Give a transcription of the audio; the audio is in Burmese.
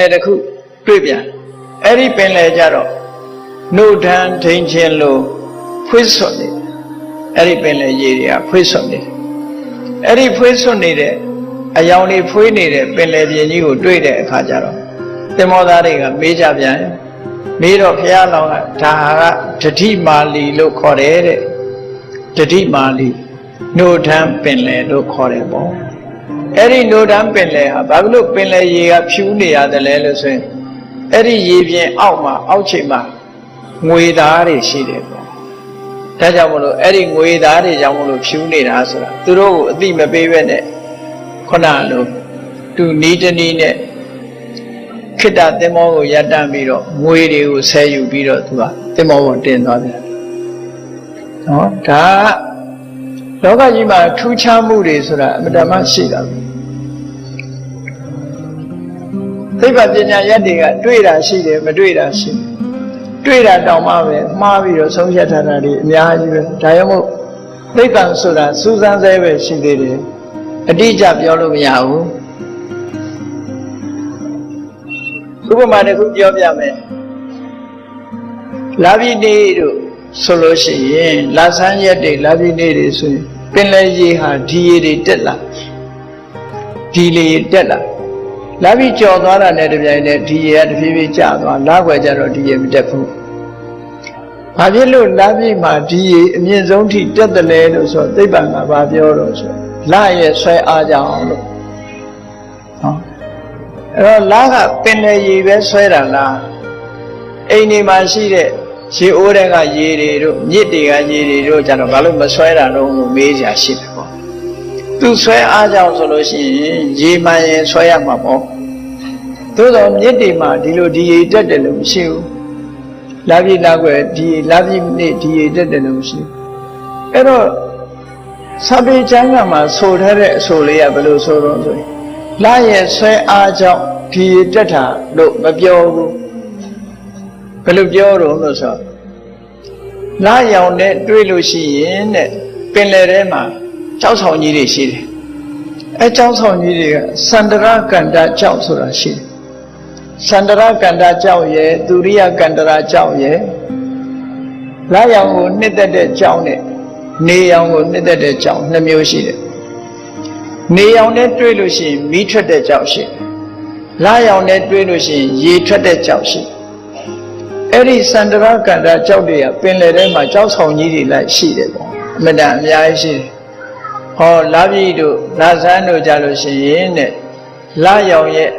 လယ်တစ်ခုတွေ့ပြန်အဲ့ဒီပင်လယ်ကြတော့နှုတ်ထန်ထိန်ချင်းလို့ဖွေးဆွတ်နေအဲ့ဒီပင်လယ်ရေတွေကဖွေးဆွတ်နေအဲ့ဒီဖွေးဆွတ်နေတဲ့အယောင်တွေဖွေးနေတဲ့ပင်လယ်ပြင်ကြီးကိုတွေ့တဲ့အခါကျတော့သင်္ဘောသားတွေကမေးကြပြန်မေးတော့ဘုရားလောင်းကဒါကတတိမာလီလို့ခေါ်တယ်တဲ့တတိမာလီနှုတ်ထန်ပင်လယ်လို့ခေါ်တယ်ပေါ့ အဲ့ဒီနှုတ်ထန်ပင်လယ်ဟာဘာလို့ပင်လယ်ရေကဖြူးနေရတယ်လဲလို့ဆိုရင်အဲ့ဒီရေပြင်အောက်မှာအောက်ချိန်မှာငွေသားတွေရှိတယ်ပေါ့ဒါကြောင့်မလို့အဲ့ဒီငွေသားတွေကြောင့်မလို့ဖြူးနေတာဆိုတာသူတို့ကိုအတိမပေးဘဲနဲ့ခုနလိုသူနီးတနီးနဲ့ခိတ္တသင်္ဘောကိုရပ်တန့်ပြီးတော့ငွေတွေကိုဆဲယူပြီးတော့သူကသင်္ဘောပေါ်တင်သွားတယ်နော်ဒါက လောကကြီးမှာထူးခြားမှုတွေဆိုတာအမတမရှိတာပဲသိပ္ပံပညာရက်တွေကတွေ့တာရှိတယ်မတွေ့တာရှိတယ်တွေ့တာတောင်မှပဲမှားပြီးတော့ဆုံးဖြတ်ထားတာတွေအများကြီးပဲဒါကြောင့်မို့သိပ္ပံဆိုတာစူးစမ်းဆဲပဲရှိသေးတယ်အတိအကျပြောလို့မရဘူးဥပမာတစ်ခုပြောပြမယ်လာပြီနေတို့ဆိုလို့ရှိရင်လာဆန်းရက်တွေလာပြီနေတွေဆိုရင် ပင်လယ်ရေဟာဒီရေတွေတက်လာဒီလေတက်လာလာပြီကြော်သွားတာနဲ့တပြိုင်တည်းဒီရေကတဖြည်းဖြည်းကျသွားလာွယ်ကြတော့ဒီရေမတက်ဘူးဘာဖြစ်လို့လာပြီမှာဒီရေအမြင့်ဆုံးထိတက်တယ်လဲလို့ဆိုသိပ္ပံကဘာပြောတော့ဆိုလာရဲ့ဆွဲအားကြောင့်လို့ဟောအဲ့တော့လာကပင်လယ်ရေပဲဆွဲတာလားအိမ်ဒီမှာရှိတဲ့ ရေအိုးတွေကရေတွေတို့မြစ်တွေကရေတွေတို့ကြတော့ဘာလို့မဆွဲတာတော့လို့မေးကြရှိတယ်ပေါ့သူဆွဲအားကြောင့်ဆိုလို့ရှိရင်ရေမှန်ရင်ဆွဲရမှာပေါ့သို့တော့မြစ်တွေမှာဒီလိုဒီရေတက်တယ်လို့မရှိဘူးလာပြီလာွယ်ဒီလာပြီနေ့ဒီရေတက်တယ်လို့မရှိဘူးအဲ့တော့စာပေကျမ်းကမှာဆိုထားတဲ့အဆိုလေးကဘယ်လိုဆိုတော့ဆိုရင်လာရဲ့ဆွဲအားကြောင့်ဒီရေတက်တာလို့မပြောဘူးဘ ယ်လိုပြောတော့လို့ဆိုတော့လာရောင်နဲ့တွေးလို့ရှိရင်တဲ့ပင်လယ်ထဲမှာကြောက်ဆောင်ကြီးတွေရှိတယ်အဲကြောက်ဆောင်ကြီးတွေကစန္ဒရကန္တာကြောက်ဆိုတာရှိတယ်စန္ဒရကန္တာကြောက်ရဲ့သူရိယကန္တရာကြောက်ရဲ့လာရောင်ကိုနှစ်သက်တဲ့ကြောက်နဲ့နေရောင်ကိုနှစ်သက်တဲ့ကြောက်နှစ်မျိုးရှိတယ်နေရောင်နဲ့တွေးလို့ရှိရင်မီးထွက်တဲ့ကြောက်ရှိတယ်လာရောင်နဲ့တွေးလို့ရှိရင်ရေထွက်တဲ့ကြောက်ရှိတယ် အဲ့ဒီစန္ဒရကန္တာကြောက်တွေကပင်လယ်ထဲမှာကြောက်ဆောင်ကြီးတွေလိုက်ရှိတယ်ပေါ့အမတန်အများကြီးရှိတယ်ဟောလာပြီတို့လာဆန်းတို့ကြလို့ရှိရင်တဲ့လာရောင်ရဲ့